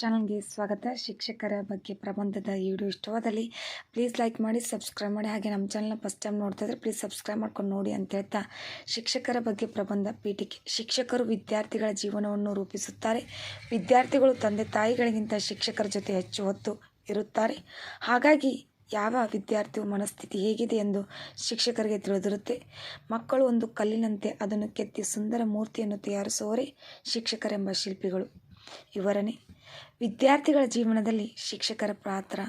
ಚಾನಲ್ಗೆ ಸ್ವಾಗತ. ಶಿಕ್ಷಕರ ಬಗ್ಗೆ ಪ್ರಬಂಧದ ಈ ವಿಡಿಯೋ ಇಷ್ಟವಾದಲ್ಲಿ ಪ್ಲೀಸ್ ಲೈಕ್ ಮಾಡಿ ಸಬ್ಸ್ಕ್ರೈಬ್ ಮಾಡಿ. ಹಾಗೆ ನಮ್ಮ ಚಾನಲ್ನ ಫಸ್ಟ್ ಟೈಮ್ ನೋಡ್ತಾ ಇದ್ರೆ ಪ್ಲೀಸ್ ಸಬ್ಸ್ಕ್ರೈಬ್ ಮಾಡ್ಕೊಂಡು ನೋಡಿ ಅಂತ ಹೇಳ್ತಾ ಶಿಕ್ಷಕರ ಬಗ್ಗೆ ಪ್ರಬಂಧ ಪೀಠಿಕೆ ಶಿಕ್ಷಕರು ವಿದ್ಯಾರ್ಥಿಗಳ ಜೀವನವನ್ನು ರೂಪಿಸುತ್ತಾರೆ. ವಿದ್ಯಾರ್ಥಿಗಳು ತಂದೆ ತಾಯಿಗಳಿಗಿಂತ ಶಿಕ್ಷಕರ ಜೊತೆ ಹೆಚ್ಚು ಹೊತ್ತು ಇರುತ್ತಾರೆ. ಹಾಗಾಗಿ ಯಾವ ವಿದ್ಯಾರ್ಥಿಯು ಮನಸ್ಥಿತಿ ಹೇಗಿದೆ ಎಂದು ಶಿಕ್ಷಕರಿಗೆ ತಿಳಿದಿರುತ್ತೆ. ಮಕ್ಕಳು ಒಂದು ಕಲ್ಲಿನಂತೆ ಅದನ್ನು ಕೆತ್ತಿ ಸುಂದರ ಮೂರ್ತಿಯನ್ನು ತಯಾರಿಸುವವರೇ ಶಿಕ್ಷಕರೆಂಬ ಶಿಲ್ಪಿಗಳು. ಇವರನೇ ವಿದ್ಯಾರ್ಥಿಗಳ ಜೀವನದಲ್ಲಿ ಶಿಕ್ಷಕರ ಪಾತ್ರ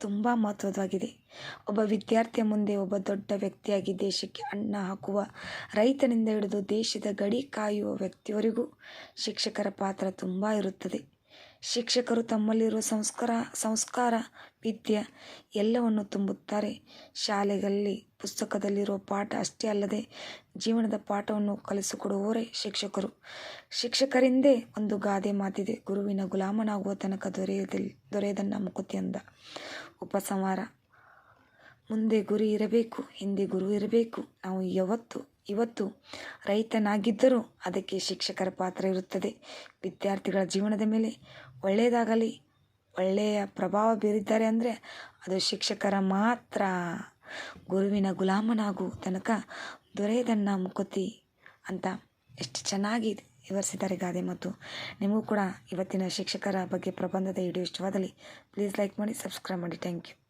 ತುಂಬ ಮಹತ್ವದ್ದಾಗಿದೆ. ಒಬ್ಬ ವಿದ್ಯಾರ್ಥಿಯ ಮುಂದೆ ಒಬ್ಬ ದೊಡ್ಡ ವ್ಯಕ್ತಿಯಾಗಿ ದೇಶಕ್ಕೆ ಅಣ್ಣ ಹಾಕುವ, ರೈತನಿಂದ ಹಿಡಿದು ದೇಶದ ಗಡಿ ಕಾಯುವ ವ್ಯಕ್ತಿಯವರಿಗೂ ಶಿಕ್ಷಕರ ಪಾತ್ರ ತುಂಬ ಇರುತ್ತದೆ. ಶಿಕ್ಷಕರು ತಮ್ಮಲ್ಲಿರುವ ಸಂಸ್ಕಾರ ಸಂಸ್ಕಾರ, ವಿದ್ಯೆ ಎಲ್ಲವನ್ನು ತುಂಬುತ್ತಾರೆ. ಶಾಲೆಗಳಲ್ಲಿ ಪುಸ್ತಕದಲ್ಲಿರುವ ಪಾಠ ಅಷ್ಟೇ ಅಲ್ಲದೆ ಜೀವನದ ಪಾಠವನ್ನು ಕಲಿಸಿಕೊಡುವವರೇ ಶಿಕ್ಷಕರು. ಶಿಕ್ಷಕರಿಂದೇ ಒಂದು ಗಾದೆ ಮಾತಿದೆ. ಗುರುವಿನ ಗುಲಾಮನಾಗುವ ತನಕ ದೊರೆಯದಲ್ಲಿ ದೊರೆಯದನ್ನ ಮುಕುತಿ ಅಂದ ಉಪಸಂಹಾರ. ಮುಂದೆ ಗುರಿ ಇರಬೇಕು, ಹಿಂದೆ ಗುರು ಇರಬೇಕು. ನಾವು ಯಾವತ್ತು, ಇವತ್ತು ರೈತನಾಗಿದ್ದರೂ ಅದಕ್ಕೆ ಶಿಕ್ಷಕರ ಪಾತ್ರ ಇರುತ್ತದೆ. ವಿದ್ಯಾರ್ಥಿಗಳ ಜೀವನದ ಮೇಲೆ ಒಳ್ಳೆಯದಾಗಲಿ, ಒಳ್ಳೆಯ ಪ್ರಭಾವ ಬೀರಿದ್ದಾರೆ ಅಂದರೆ ಅದು ಶಿಕ್ಷಕರ ಮಾತ್ರ. ಗುರುವಿನ ಗುಲಾಮನಾಗು ತನಕ ದೊರೆಯದನ್ನ ಮುಕುತಿ ಅಂತ ಎಷ್ಟು ಚೆನ್ನಾಗಿ ವಿವರಿಸಿದ್ದಾರೆ ಗಾದೆ ಮತ್ತು ನಿಮಗೂ ಕೂಡ ಇವತ್ತಿನ ಶಿಕ್ಷಕರ ಬಗ್ಗೆ ಪ್ರಬಂಧದ ವಿಡಿಯೋ ಇಷ್ಟವಾದಲ್ಲಿ ಪ್ಲೀಸ್ ಲೈಕ್ ಮಾಡಿ ಸಬ್ಸ್ಕ್ರೈಬ್ ಮಾಡಿ. Thank you